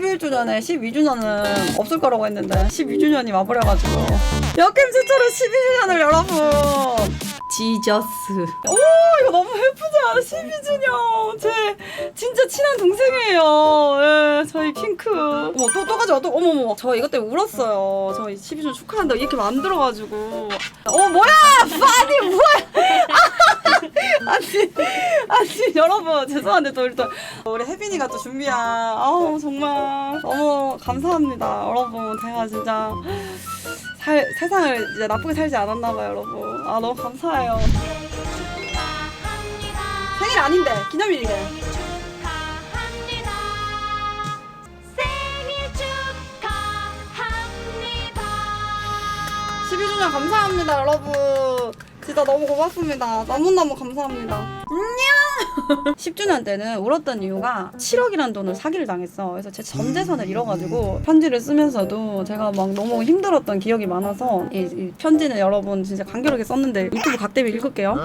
11주년에 12주년은 없을 거라고 했는데 12주년이 와버려가지고. 역캠 최초로 12주년을 여러분! 지저스. 오 이거 너무 예쁘지 않아 12주년. 제 진짜 친한 동생이에요. 예 저희 핑크. 어머 또, 또 가져와. 또 어머머 저 이것 때문에 울었어요. 저희 12주년 축하한다 이렇게 만들어가지고. 어 뭐야! 아니 뭐야! 아니 아니 여러분 죄송한데 또 일단 우리 혜빈이가 또 준비한 아우 정말. 너무 감사합니다 여러분. 제가 진짜 살, 세상을 이제 나쁘게 살지 않았나 봐요 여러분. 아 너무 감사해요. 생일 아닌데 축하합니다. 생일 축하합니다. 12주년 감사합니다 여러분. 진짜 너무 고맙습니다. 너무너무 감사합니다. 안녕 10주년 때는 울었던 이유가 7억이라는 돈을 사기를 당했어. 그래서 제 전 재산을 잃어가지고 편지를 쓰면서도 제가 막 너무 힘들었던 기억이 많아서 이, 이 편지는 여러분 진짜 간결하게 썼는데 유튜브 각 대비 읽을게요.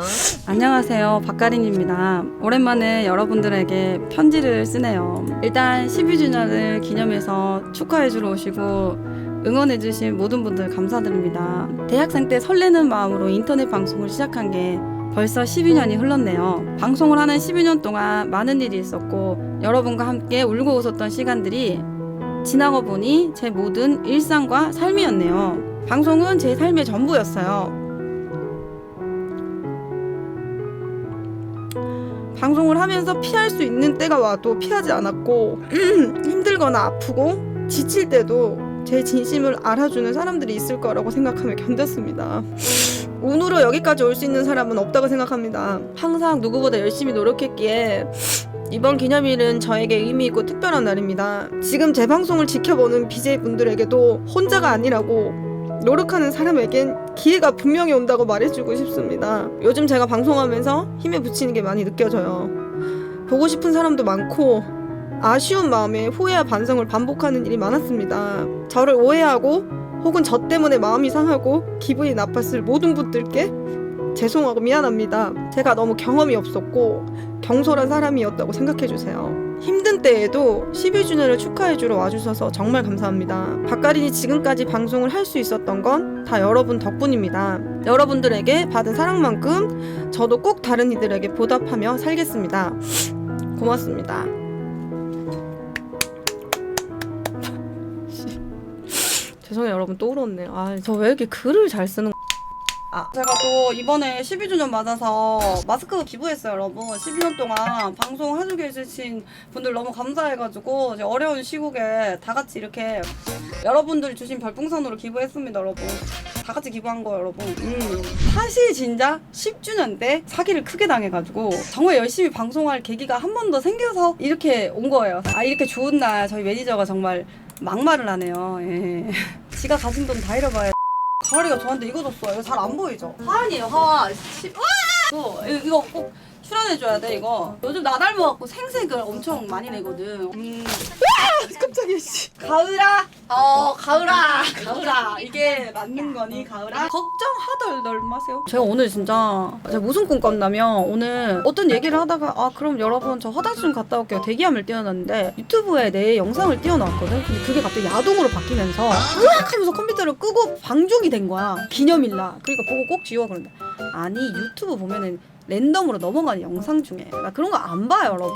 안녕하세요. 박가린입니다. 오랜만에 여러분들에게 편지를 쓰네요. 일단 12주년을 기념해서 축하해주러 오시고 응원해주신 모든 분들 감사드립니다. 대학생 때 설레는 마음으로 인터넷 방송을 시작한 게 벌써 12년이 흘렀네요. 방송을 하는 12년 동안 많은 일이 있었고 여러분과 함께 울고 웃었던 시간들이 지나고 보니 제 모든 일상과 삶이었네요. 방송은 제 삶의 전부였어요. 방송을 하면서 피할 수 있는 때가 와도 피하지 않았고 힘들거나 아프고 지칠 때도 제 진심을 알아주는 사람들이 있을 거라고 생각하며 견뎠습니다. 운으로 여기까지 올 수 있는 사람은 없다고 생각합니다. 항상 누구보다 열심히 노력했기에 이번 기념일은 저에게 의미 있고 특별한 날입니다. 지금 제 방송을 지켜보는 BJ 분들에게도 혼자가 아니라고 노력하는 사람에겐 기회가 분명히 온다고 말해주고 싶습니다. 요즘 제가 방송하면서 힘에 부치는 게 많이 느껴져요. 보고 싶은 사람도 많고 아쉬운 마음에 후회와 반성을 반복하는 일이 많았습니다. 저를 오해하고 혹은 저 때문에 마음이 상하고 기분이 나빴을 모든 분들께 죄송하고 미안합니다. 제가 너무 경험이 없었고 경솔한 사람이었다고 생각해 주세요. 힘든 때에도 12주년을 축하해 주러 와주셔서 정말 감사합니다. 박가린이 지금까지 방송을 할 수 있었던 건 다 여러분 덕분입니다. 여러분들에게 받은 사랑만큼 저도 꼭 다른 이들에게 보답하며 살겠습니다. 고맙습니다. 죄송해요 여러분. 또 울었네요. 아저 왜 이렇게 글을 잘 쓰는 아 제가 또 이번에 12주년 맞아서 마스크 기부했어요 여러분. 12년 동안 방송 해주고 계신 분들 너무 감사해가지고 이제 어려운 시국에 다 같이 이렇게 여러분들이 주신 별풍선으로 기부했습니다 여러분. 다 같이 기부한 거예요 여러분. 음. 사실 진짜 10주년 때 사기를 크게 당해가지고 정말 열심히 방송할 계기가 한 번 더 생겨서 이렇게 온 거예요. 아 이렇게 좋은 날 저희 매니저가 정말 막말을 하네요. 예. 지가 가진 돈 다 잃어봐야 가을이가 저한테 이거 줬어요 이거 잘 안 보이죠? 하은이에요 하은 씨. 이거, 이거 꼭 출연해줘야 돼 이거 요즘 나 닮아갖고 생색을 엄청 많이 내거든 음. 아! 깜짝이야 씨. 가을아. 어 가을아. 가을아. 이게 맞는 거니 가을아? 걱정하덜 널 마세요. 제가 오늘 진짜 제가 무슨 꿈 꿨냐면 오늘 어떤 얘기를 하다가 아 그럼 여러분 저 화장실 좀 갔다 올게요. 대기함을 띄워놨는데 유튜브에 내 영상을 띄워놨거든. 근데 그게 갑자기 야동으로 바뀌면서 으악 하면서 컴퓨터를 끄고 방종이 된 거야. 기념일날. 그러니까 보고 꼭 지워 그런다. 아니 유튜브 보면은 랜덤으로 넘어가는 영상 중에. 나 그런 거 안 봐요 여러분.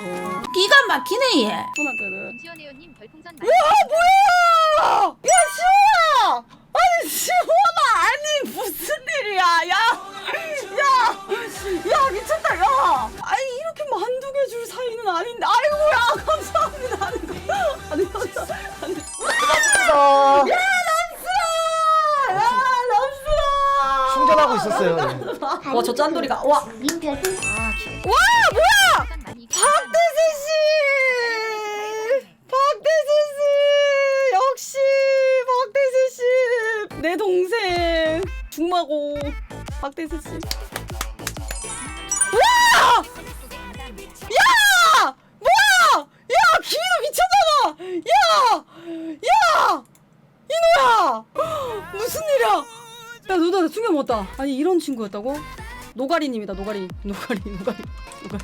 기가 막히네 얘. 폰한테는 지원혜원님 별풍선 와 뭐야! 야 시원아 아니 시원아 아니 무슨 일이야? 야 야 야 미쳤다 야! 아니 이렇게 만두 개 줄 사이는 아닌데. 아이고야 감사합니다. 아니 거 아니 감사 아니 아, 야 남수라! 야 남수라! 충전하고 있었어요. 네. 와저 짠돌이가 와 님 별풍 와 뭐야 박대세 씨! 박대세 씨! 역시 박대세 씨! 내 동생 중마고 박대세 씨. 와! 야! 뭐야! 야, 기인아 미쳤나봐! 야! 야! 이노야! 무슨 일이야? 야, 너나 충격 먹었다. 아니, 이런 친구였다고? 노가리님이다, 노가리. 노가리, 노가리, 노가리.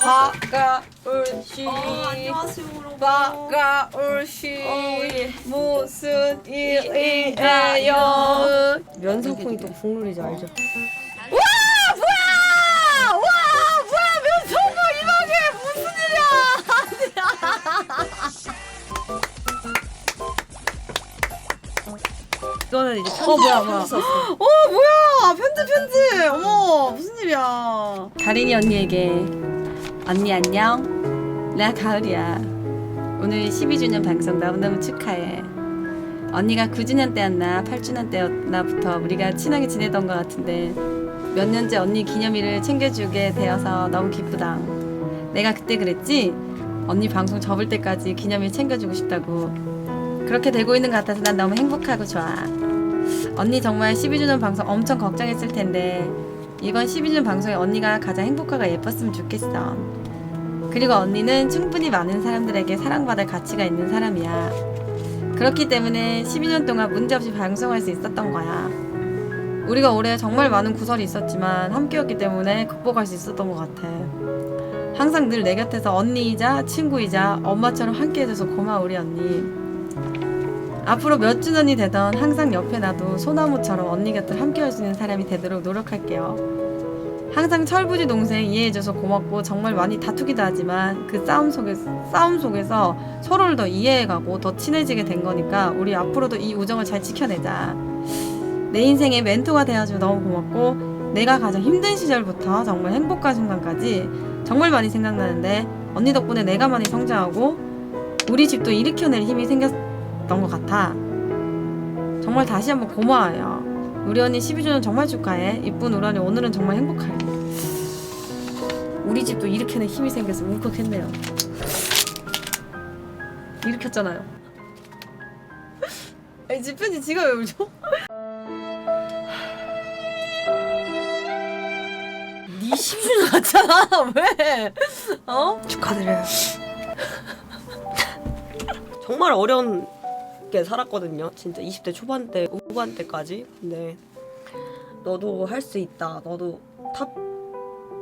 박가을 씨 박가을 씨 무슨 일이에요 면상풍이 또 국룰이죠 알죠? 이거는 이제 어, 뭐야, 뭐야. 편지 썼어. 어 뭐야! 편지 편지 어머 무슨 일이야? 다린이 언니에게 언니 안녕. 나 가을이야. 오늘 12주년 방송 너무너무 축하해. 언니가 9주년 때였나 8주년 때였나부터 우리가 친하게 지내던 것 같은데 몇 년째 언니 기념일을 챙겨주게 되어서 너무 기쁘다. 내가 그때 그랬지? 언니 방송 접을 때까지 기념일 챙겨주고 싶다고. 그렇게 되고 있는 것 같아서 난 너무 행복하고 좋아 언니 정말 12주년 방송 엄청 걱정했을 텐데 이번 12주년 방송에 언니가 가장 행복하고 예뻤으면 좋겠어. 그리고 언니는 충분히 많은 사람들에게 사랑받을 가치가 있는 사람이야. 그렇기 때문에 12년 동안 문제없이 방송할 수 있었던 거야. 우리가 올해 정말 많은 구설이 있었지만 함께였기 때문에 극복할 수 있었던 것 같아. 항상 늘 내 곁에서 언니이자 친구이자 엄마처럼 함께해줘서 고마워 우리 언니. 앞으로 몇 주년이 되던 항상 옆에 놔도 소나무처럼 언니 곁을 함께 할 수 있는 사람이 되도록 노력할게요. 항상 철부지 동생 이해해줘서 고맙고 정말 많이 다투기도 하지만 그 싸움 속에서, 싸움 속에서 서로를 더 이해해가고 더 친해지게 된 거니까 우리 앞으로도 이 우정을 잘 지켜내자. 내 인생의 멘토가 되어줘서 너무 고맙고 내가 가장 힘든 시절부터 정말 행복한 순간까지 정말 많이 생각나는데 언니 덕분에 내가 많이 성장하고 우리 집도 일으켜낼 힘이 생겼 던 것 같아. 정말 다시 한번 고마워요. 우리 언니 12주년 정말 축하해. 이쁜 우리 언니 오늘은 정말 행복해. 우리 집도 일으켜낼 힘이 생겨서 울컥했네요. 일으켰잖아요. 아니 집 편지 지가 왜 울죠? 네 10주년 같잖아. 왜? 어? 축하드려요. 정말 어려운 게 살았거든요. 진짜 20대 초반 때, 후반 때까지. 근데 너도 할 수 있다. 너도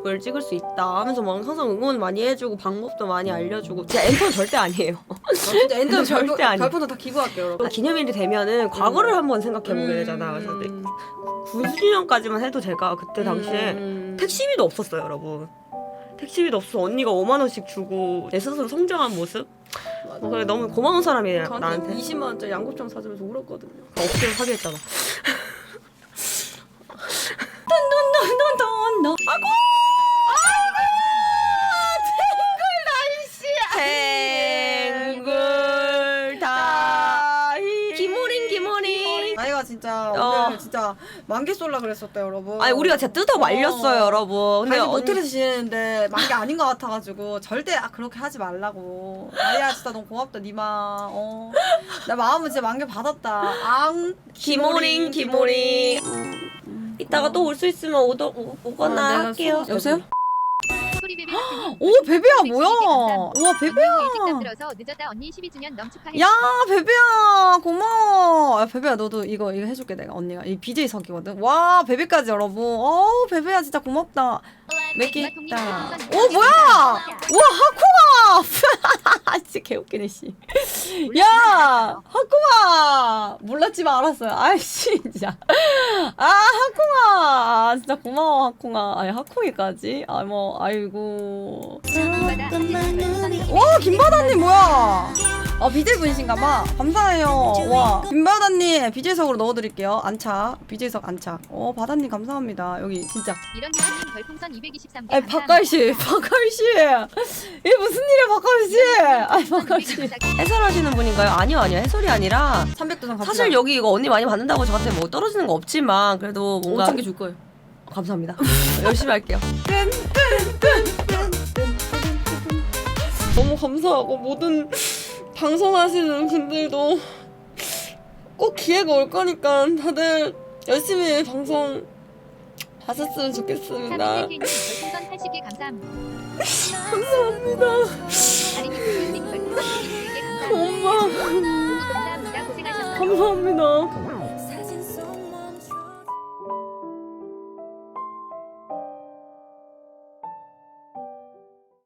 탑을 찍을 수 있다 하면서 막 항상 응원 많이 해주고 방법도 많이 알려주고 진짜 엔터는 절대 아니에요. 진짜 엔드 절대 아니야. 별표도 다 기부할게요, 여러분. 기념일이 되면은 과거를 한번 생각해보게 되잖아. 그래서 내 음. 9주년까지만 해도 제가 그때 당시에 음. 택시비도 없었어요, 여러분. 택시비도 없어. 언니가 5만 원씩 주고 내 스스로 성장한 모습. 어, 그래 너무 고마운 사람이에요 저한테 나한테. 20만 원짜리 양곱창 사주면서 울었거든요. 없으면 사귀했잖아. 진짜 어. 오늘 진짜 만개 쏠라 그랬었다 여러분. 아니 우리가 진짜 뜯어 말렸어요, 어. 여러분. 근데 아니 언니- 모텔에서 지내는데 만개 아닌 것 같아가지고 절대 아, 그렇게 하지 말라고. 나이야 진짜 너무 고맙다 니마. 어. 나 마음은 진짜 만개 받았다. 앙 기모링 기모링. 이따가 또 올 수 있으면 오더 오, 오거나 어, 내가 할게요. 수- 여보세요? 소리베베 오 베베야 뭐야? 와 베베야. 일찍 잠들어서 늦었다 언니 12주년 넘 축하해. 야 베베야 고마워. 야 베베야 너도 이거 이거 해줄게 내가 언니가. 이 BJ 석이거든. 와 베베까지 여러분. 어 베베야 진짜 고맙다. 있다 오 뭐야? 와 하코가! 진짜 개웃기네 씨 야 하코가 몰랐지만 알았어요. 아이씨 진짜. 아 하코가 아, 진짜 고마워 하코가 아니 하코이까지? 아 뭐 아이고. 와 김바다님 뭐야? 아 BJ 분이신가봐. 감사해요. 와 김바다님 BJ석으로 넣어드릴게요. 안착 BJ석 안착. 어 바다님 감사합니다. 여기 진짜. 이런 유님 별풍선 223개. 아니 박갈씨 박갈씨 이게 무슨 일이야 박갈씨? 아니 박갈씨. 해설하시는 분인가요? 아니요, 아니요. 해설이 아니라 300도상 사실 여기 이거 언니 많이 받는다고 저한테 뭐 떨어지는 거 없지만 그래도 뭔가 5천 개 줄 거예요. 감사합니다. 열심히 할게요. 너무 감사하고 모든 방송하시는 분들도 꼭 기회가 올 거니까 다들 열심히 방송 하셨으면 좋겠습니다. 사비님 별풍선 80개 감사합니다. 감사합니다. 다리님 별풍선 21개 감사합니다. 엄마. 감사합니다.